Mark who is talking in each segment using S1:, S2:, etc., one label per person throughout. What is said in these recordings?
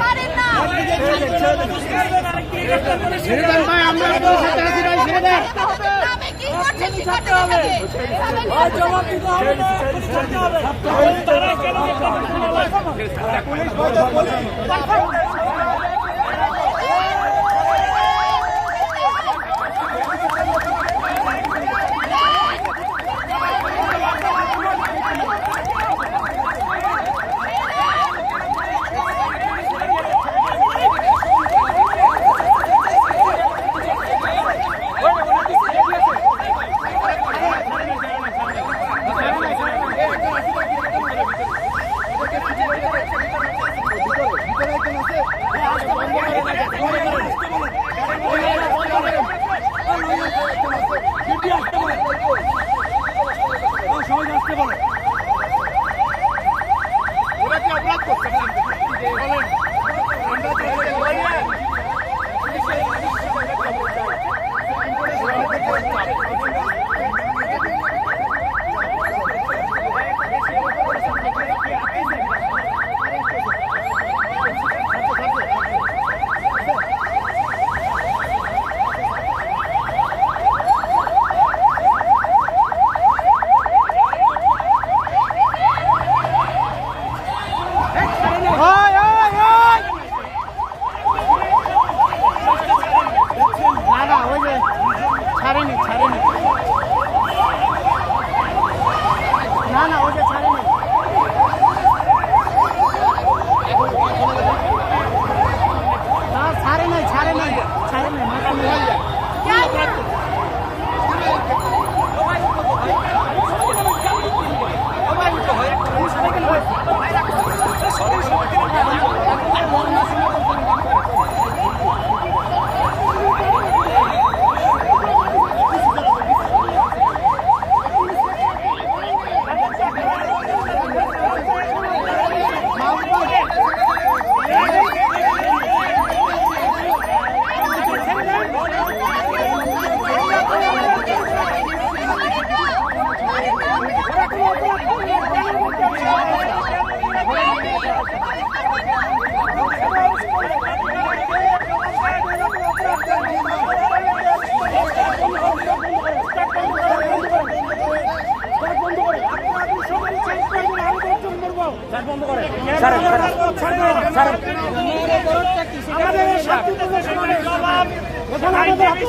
S1: পারেন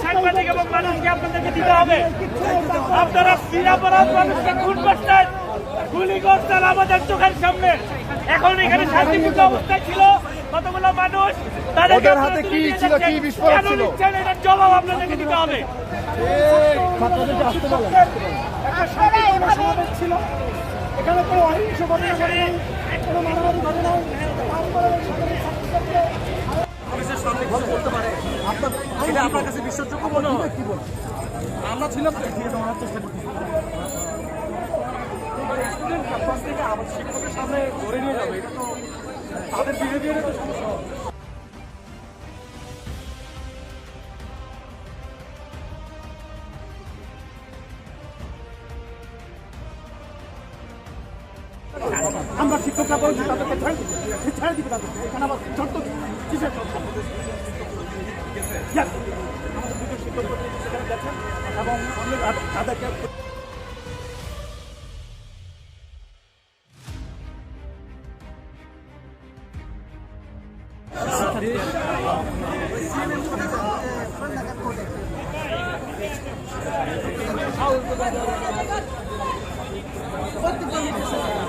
S2: সাংবাদিক এবং মানুষকে আপনাদেরকে দিতে হবে। আপনারা নিরাপরাধ মানুষকে খুন করছেন। গুলি করছেন আমাদের চোখের সামনে। এখন এখানে শান্তিপূর্ণ অবস্থায় ছিল কতগুলো মানুষ?
S3: ওদের হাতে কি ছিল? কি বিস্ফোরক ছিল?
S2: এটার জবাব আপনাদেরকে দিতে হবে।
S1: আপনারা
S4: ছিল এখানে কোনো অহিংস ঘটনা তারপরে
S3: এটা আপনার কাছে বিশ্বাসযোগ্য মনে হয় কি বল আমরা ছিলাম আমার তো স্টুডেন্ট ক্যাম্পাস থেকে আমার শিক্ষকের সামনে ধরে নিয়ে যাবে এটা তো তাদের বিহেভিয়ারে তো সমস্যা আমরা শিক্ষকরা বলছি তাদেরকে ছেড়ে দিবে ছেড়ে দিবে তাদেরকে। এখানে আবার চর্ত What the fuck is this?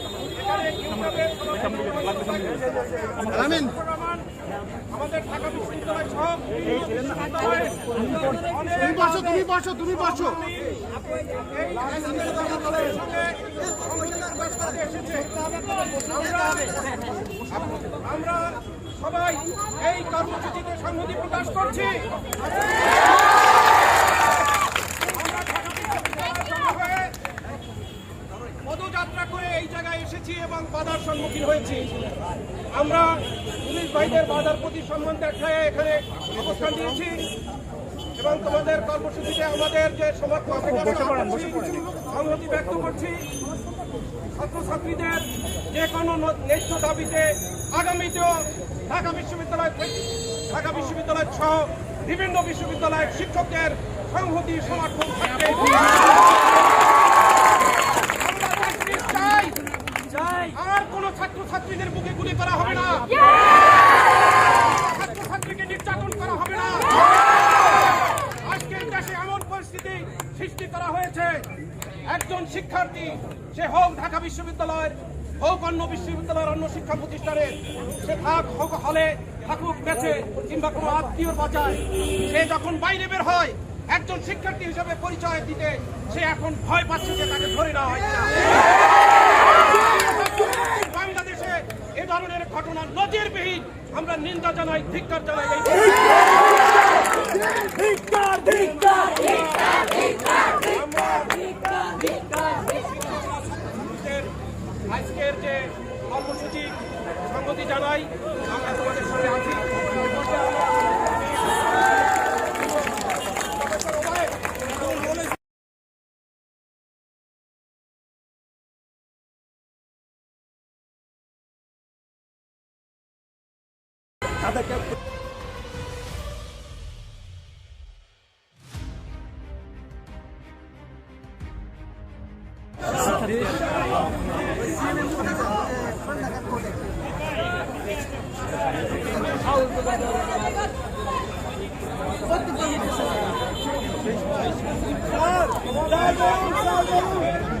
S2: আমাদের
S3: তুমি বসো তুমি বসো তুমি বসো।
S2: আমরা সবাই এই কর্মসূচিতে সংহতি প্রকাশ করছি আমরা ঢাকা বিশ্ববিদ্যালয়ের সঙ্গে হয়ে পদযাত্রা করে এই জায়গায় এসেছি এবং বাধার হয়েছি আমরা পুলিশ ভাইদের বাধার প্রতি সম্মান দেখায় এখানে অবস্থান দিয়েছি এবং তোমাদের কর্মসূচিতে আমাদের যে সমর্থন সংহতি ব্যক্ত করছি ছাত্রছাত্রীদের যে কোনো ন্যায্য দাবিতে আগামীতেও ঢাকা বিশ্ববিদ্যালয় ঢাকা বিশ্ববিদ্যালয় সহ বিভিন্ন বিশ্ববিদ্যালয়ের শিক্ষকদের সংহতি সমর্থন থাকবে আমরা justice চাই আর কোন ছাত্রছাত্রীদের বুকে গুলি করা হবে না। ছাত্রছাত্রীকে নির্যাতন করা হবে না। আজকের দেশে এমন পরিস্থিতি সৃষ্টি করা হয়েছে। একজন শিক্ষার্থী, সে হোক ঢাকা বিশ্ববিদ্যালয়ের, হোক অন্য বিশ্ববিদ্যালয়ের অন্য শিক্ষা প্রতিষ্ঠানের সে থাক, হোক হলে থাকুক, বেঁচে, কিংবা কোনো আত্মীয় বাঁচায়, সে যখন বাইরে বের হয়, একজন শিক্ষার্থী হিসেবে পরিচয় দিতে সে এখন ভয় পাচ্ছে যে তাকে ধরে নেওয়া হয় ধরনের ঘটনা নজিরবিহীন। আমরা নিন্দা জানাই ধিক্কার জানাই আজকের যে কর্মসূচি সংগতি জানাই আমরা তোমাদের সঙ্গে আছি। ಅದಕ್ಕೆ
S3: Let's
S2: go!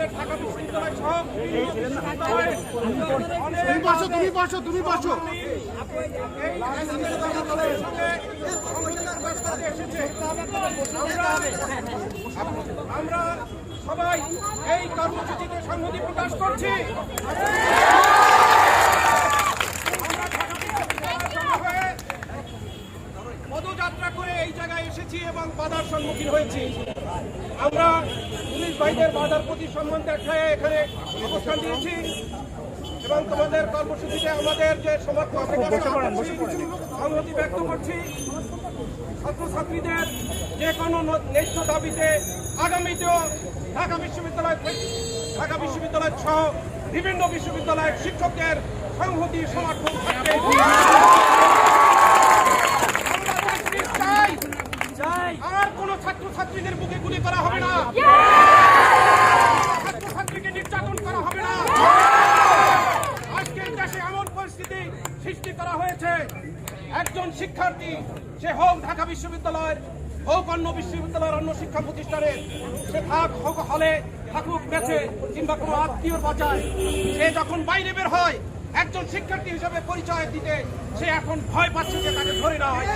S2: আমাদের ঢাকা বিশ্ববিদ্যালয়
S3: তুমি বসো তুমি বসো তুমি বসো।
S2: আমরা সবাই এই কর্মসূচিতে সংহতি প্রকাশ করছি আমরা ঢাকা বিশ্ববিদ্যালয়ের সঙ্গে হয়ে পদযাত্রা করে এই জায়গায় এসেছি এবং বাধার সম্মুখীন হয়েছি আমরা পুলিশ ভাইদের বাধার প্রতি সম্মান দেখায় এখানে অবস্থান দিয়েছি। এবং তোমাদের কর্মসূচিতে আমাদের যে সমর্থন সংহতি ব্যক্ত করছি। ছাত্রছাত্রীদের যে কোনো ন্যায্য দাবিতে আগামীতেও ঢাকা বিশ্ববিদ্যালয় ঢাকা বিশ্ববিদ্যালয় সহ বিভিন্ন বিশ্ববিদ্যালয়ের শিক্ষকদের সংহতি সমর্থন থাকবে। হোক অন্য বিশ্ববিদ্যালয়ের অন্য শিক্ষা প্রতিষ্ঠানের সে থাক হোক হলে থাকুক বেঁচে কিংবা কোনো আত্মীয়র বাঁচায়। সে যখন বাইরে বের হয়, একজন শিক্ষার্থী হিসেবে পরিচয় দিতে সে এখন ভয় পাচ্ছে যে তাকে ধরে নেওয়া হয়